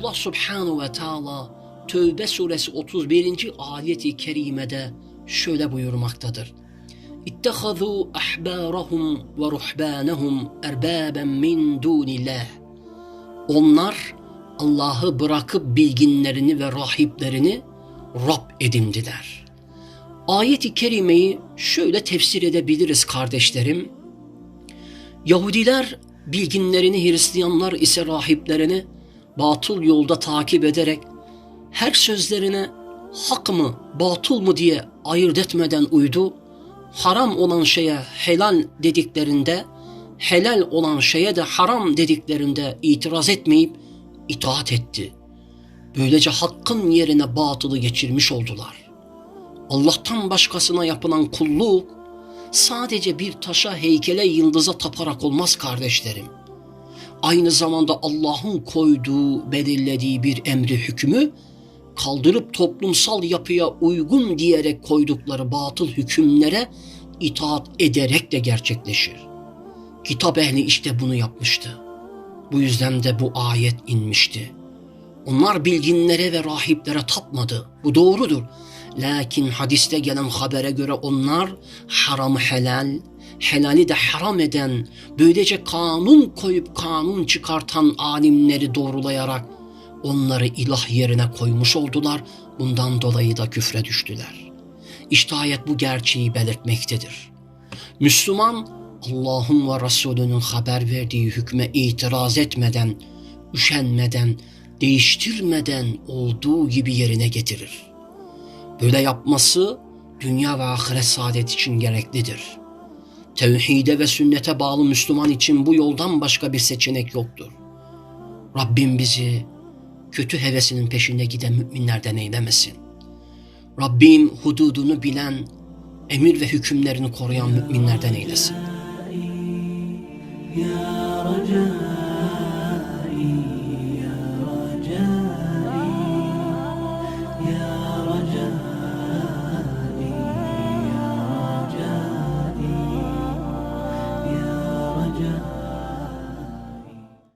Allah Subhanahu ve Teala Tövbe suresi 31. ayeti kerimede şöyle buyurmaktadır. İttehazû ahbârahum ve ruhbânehum erbâben min dûnillah. Onlar Allah'ı bırakıp bilginlerini ve rahiplerini Rab edindiler. Ayet-i kerimeyi şöyle tefsir edebiliriz kardeşlerim. Yahudiler bilginlerini, Hristiyanlar ise rahiplerini batıl yolda takip ederek her sözlerine hak mı, batıl mı diye ayırt etmeden uydu. Haram olan şeye helal dediklerinde, helal olan şeye de haram dediklerinde itiraz etmeyip itaat etti. Böylece hakkın yerine batılı geçirmiş oldular. Allah'tan başkasına yapılan kulluk sadece bir taşa, heykele, yıldıza taparak olmaz kardeşlerim. Aynı zamanda Allah'ın koyduğu, belirlediği bir emri hükmü kaldırıp toplumsal yapıya uygun diyerek koydukları batıl hükümlere itaat ederek de gerçekleşir. Kitap ehli işte bunu yapmıştı. Bu yüzden de bu ayet inmişti. Onlar bilginlere ve rahiplere tapmadı. Bu doğrudur. Lakin hadiste gelen habere göre onlar haramı helal, helali de haram eden, böylece kanun koyup kanun çıkartan alimleri doğrulayarak onları ilah yerine koymuş oldular. Bundan dolayı da küfre düştüler. İşte ayet bu gerçeği belirtmektedir. Müslüman Allah'ın ve Resulünün haber verdiği hükme itiraz etmeden, üşenmeden, değiştirmeden olduğu gibi yerine getirir. Böyle yapması dünya ve ahiret saadet için gereklidir. Tevhide ve sünnete bağlı Müslüman için bu yoldan başka bir seçenek yoktur. Rabbim bizi kötü hevesinin peşinde giden müminlerden eylemesin. Rabbim hududunu bilen, emir ve hükümlerini koruyan müminlerden eylesin. Ya Raja.